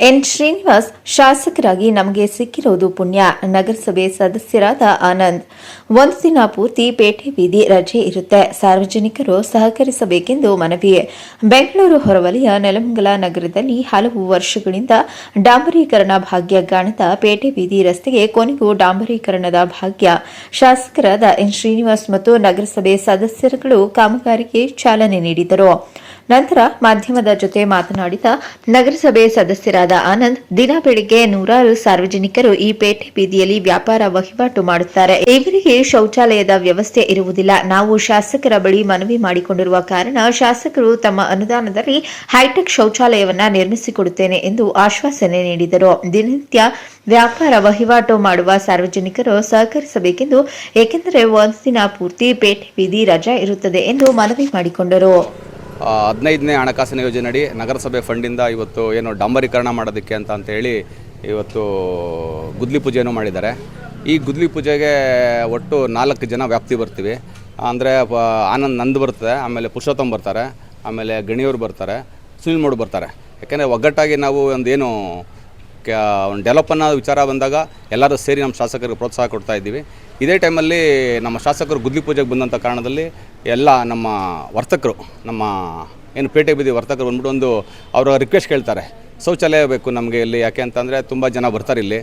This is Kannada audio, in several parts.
ಎನ್. ಶ್ರೀನಿವಾಸ್ ಶಾಸಕರಾಗಿ ನಮಗೆ ಸಿಕ್ಕಿರೋದು ಪುಣ್ಯ. ನಗರಸಭೆ ಸದಸ್ಯರಾದ ಆನಂದ್. ಒಂದು ದಿನ ಪೂರ್ತಿ ಪೇಟೆ ಬೀದಿ ರಜೆ ಇರುತ್ತೆ. ಸಾರ್ವಜನಿಕರು ಸಹಕರಿಸಬೇಕೆಂದು ಮನವಿ. ಬೆಂಗಳೂರು ಹೊರವಲಯ ನೆಲಮಂಗಲ ನಗರದಲ್ಲಿ ಹಲವು ವರ್ಷಗಳಿಂದ ಡಾಂಬರೀಕರಣ ಭಾಗ್ಯ ಕಾಣದ ಪೇಟೆ ಬೀದಿ ರಸ್ತೆಗೆ ಕೊನೆಗೂ ಡಾಂಬರೀಕರಣದ ಭಾಗ್ಯ. ಶಾಸಕರಾದ ಎನ್. ಶ್ರೀನಿವಾಸ್ ಮತ್ತು ನಗರಸಭೆ ಸದಸ್ಯರುಗಳು ಕಾಮಗಾರಿಗೆ ಚಾಲನೆ ನೀಡಿದರು. ನಂತರ ಮಾಧ್ಯಮದ ಜೊತೆ ಮಾತನಾಡಿದ ನಗರಸಭೆ ಸದಸ್ಯರಾದ ಆನಂದ್, ದಿನ ಬೆಳಿಗ್ಗೆ ನೂರಾರು ಸಾರ್ವಜನಿಕರು ಈ ಪೇಟೆ ಬೀದಿಯಲ್ಲಿ ವ್ಯಾಪಾರ ವಹಿವಾಟು ಮಾಡುತ್ತಾರೆ. ಇವರಿಗೆ ಶೌಚಾಲಯದ ವ್ಯವಸ್ಥೆ ಇರುವುದಿಲ್ಲ. ನಾವು ಶಾಸಕರ ಬಳಿ ಮನವಿ ಮಾಡಿಕೊಂಡಿರುವ ಕಾರಣ ಶಾಸಕರು ತಮ್ಮ ಅನುದಾನದಲ್ಲಿ ಹೈಟೆಕ್ ಶೌಚಾಲಯವನ್ನ ನಿರ್ಮಿಸಿಕೊಡುತ್ತೇನೆ ಎಂದು ಆಶ್ವಾಸನೆ ನೀಡಿದರು. ದಿನನಿತ್ಯ ವ್ಯಾಪಾರ ವಹಿವಾಟು ಮಾಡುವ ಸಾರ್ವಜನಿಕರು ಸಹಕರಿಸಬೇಕೆಂದು, ಏಕೆಂದರೆ ಒಂದು ದಿನ ಪೂರ್ತಿ ಪೇಟೆ ಬೀದಿ ರಜಾ ಇರುತ್ತದೆ ಎಂದು ಮನವಿ ಮಾಡಿಕೊಂಡರು. ಹದಿನೈದನೇ ಹಣಕಾಸಿನ ಯೋಜನೆಯಡಿ ನಗರಸಭೆ ಫಂಡಿಂದ ಇವತ್ತು ಏನು ಡಾಂಬರೀಕರಣ ಮಾಡೋದಕ್ಕೆ ಅಂತ ಅಂತೇಳಿ ಇವತ್ತು ಗುದ್ಲಿ ಪೂಜೆಯನ್ನು ಮಾಡಿದ್ದಾರೆ. ಈ ಗುದ್ಲಿ ಪೂಜೆಗೆ ಒಟ್ಟು ನಾಲ್ಕು ಜನ ವ್ಯಾಪ್ತಿ ಬರ್ತೀವಿ. ಅಂದರೆ ಆನಂದ್ ನಂದು ಬರ್ತದೆ, ಆಮೇಲೆ ಪುರುಷೋತ್ತಮ್ ಬರ್ತಾರೆ, ಆಮೇಲೆ ಗಣಿಯವರು ಬರ್ತಾರೆ, ಸುನಿಲ್ ಮೋಡ್ ಬರ್ತಾರೆ. ಯಾಕೆಂದರೆ ಒಗ್ಗಟ್ಟಾಗಿ ನಾವು ಒಂದು ಏನು ಒಂದು ಡೆವಲಪ್ ಅನ್ನೋ ವಿಚಾರ ಬಂದಾಗ ಎಲ್ಲರೂ ಸೇರಿ ನಮ್ಮ ಶಾಸಕರಿಗೆ ಪ್ರೋತ್ಸಾಹ ಕೊಡ್ತಾ ಇದ್ದೀವಿ. ಇದೇ ಟೈಮಲ್ಲಿ ನಮ್ಮ ಶಾಸಕರು ಗುದ್ಲಿ ಪೂಜೆಗೆ ಬಂದಂಥ ಕಾರಣದಲ್ಲಿ ಎಲ್ಲ ನಮ್ಮ ವರ್ತಕರು, ನಮ್ಮ ಏನು ಪೇಟೆ ಬೀದಿ ವರ್ತಕರು ಬಂದ್ಬಿಟ್ಟು ಒಂದು ಅವರ ರಿಕ್ವೆಸ್ಟ್ ಕೇಳ್ತಾರೆ. ಶೌಚಾಲಯ ಬೇಕು ನಮಗೆ ಇಲ್ಲಿ, ಯಾಕೆ ಅಂತಂದರೆ ತುಂಬ ಜನ ಬರ್ತಾರೆ ಇಲ್ಲಿ.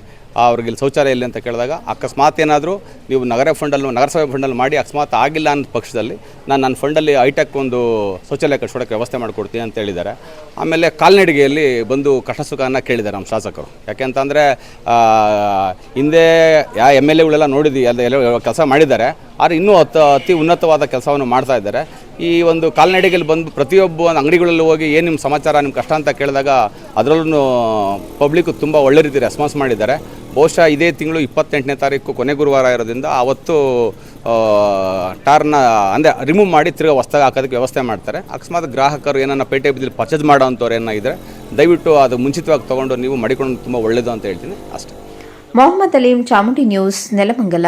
ಅವ್ರಿಗೆ ಶೌಚಾಲಯ ಇಲ್ಲಿ ಅಂತ ಕೇಳಿದಾಗ ಅಕಸ್ಮಾತ್ ಏನಾದರೂ ನೀವು ನಗರ ಫಂಡಲ್ಲಿ, ನಗರಸಭೆ ಫಂಡಲ್ಲಿ ಮಾಡಿ ಅಕಸ್ಮಾತ್ ಆಗಿಲ್ಲ ಅನ್ನೋ ಪಕ್ಷದಲ್ಲಿ ನಾನು ನನ್ನ ಫಂಡಲ್ಲಿ ಐಟೆಕ್ ಒಂದು ಶೌಚಾಲಯ ಕಟ್ಸೋಡಕ್ಕೆ ವ್ಯವಸ್ಥೆ ಮಾಡಿಕೊಡ್ತೀನಿ ಅಂತ ಹೇಳಿದ್ದಾರೆ. ಆಮೇಲೆ ಕಾಲ್ನಡಿಗೆಯಲ್ಲಿ ಬಂದು ಕಷ್ಟ ಸುಖನ ಕೇಳಿದ್ದಾರೆ ನಮ್ಮ ಶಾಸಕರು. ಯಾಕೆ ಅಂತಂದರೆ ಹಿಂದೆ ಯಾ ಎಂ ಎಲ್ ಎಗಳೆಲ್ಲ ನೋಡಿದ್ವಿ, ಎಲ್ಲ ಎಲ್ಲ ಕೆಲಸ ಮಾಡಿದ್ದಾರೆ. ಆದರೆ ಇನ್ನೂ ಅತ್ತ ಅತಿ ಉನ್ನತವಾದ ಕೆಲಸವನ್ನು ಮಾಡ್ತಾ ಇದ್ದಾರೆ. ಈ ಒಂದು ಕಾಲ್ನಡಿಗೆಯಲ್ಲಿ ಬಂದು ಪ್ರತಿಯೊಬ್ಬ ಒಂದು ಅಂಗಡಿಗಳಲ್ಲಿ ಹೋಗಿ ಏನು ನಿಮ್ಮ ಸಮಾಚಾರ ನಿಮ್ಮ ಕಷ್ಟ ಅಂತ ಕೇಳಿದಾಗ ಅದರಲ್ಲೂ ಪಬ್ಲಿಕ್ಕು ತುಂಬ ಒಳ್ಳೆ ರೀತಿ ರೆಸ್ಪಾನ್ಸ್ ಮಾಡಿದ್ದಾರೆ. ಬಹುಶಃ ಇದೇ ತಿಂಗಳು ಇಪ್ಪತ್ತೆಂಟನೇ ತಾರೀಕು ಕೊನೆ ಗುರುವಾರ ಇರೋದ್ರಿಂದ ಅವತ್ತು ಟಾರ್ನ, ಅಂದರೆ ರಿಮೂವ್ ಮಾಡಿ ತಿರ್ಗಿ ಹೊಸ್ದಾಗಿ ಹಾಕೋದಕ್ಕೆ ವ್ಯವಸ್ಥೆ ಮಾಡ್ತಾರೆ. ಅಕಸ್ಮಾತ್ ಗ್ರಾಹಕರು ಏನನ್ನ ಪೇಟೆ ಬಿದ್ದಲ್ಲಿ ಪರ್ಚೇಸ್ ಮಾಡೋವಂಥವ್ರು ಏನೋ ಇದ್ದರೆ ದಯವಿಟ್ಟು ಅದು ಮುಂಚಿತವಾಗಿ ತೊಗೊಂಡು ನೀವು ಮಡಿಕೊಂಡು ತುಂಬ ಒಳ್ಳೆಯದು ಅಂತ ಹೇಳ್ತೀನಿ. ಅಷ್ಟೇ. ಮೊಹಮ್ಮದ್ ಅಲೀಂ ಚಾಮುಂಡಿ ನ್ಯೂಸ್, ನೆಲಮಂಗಲ.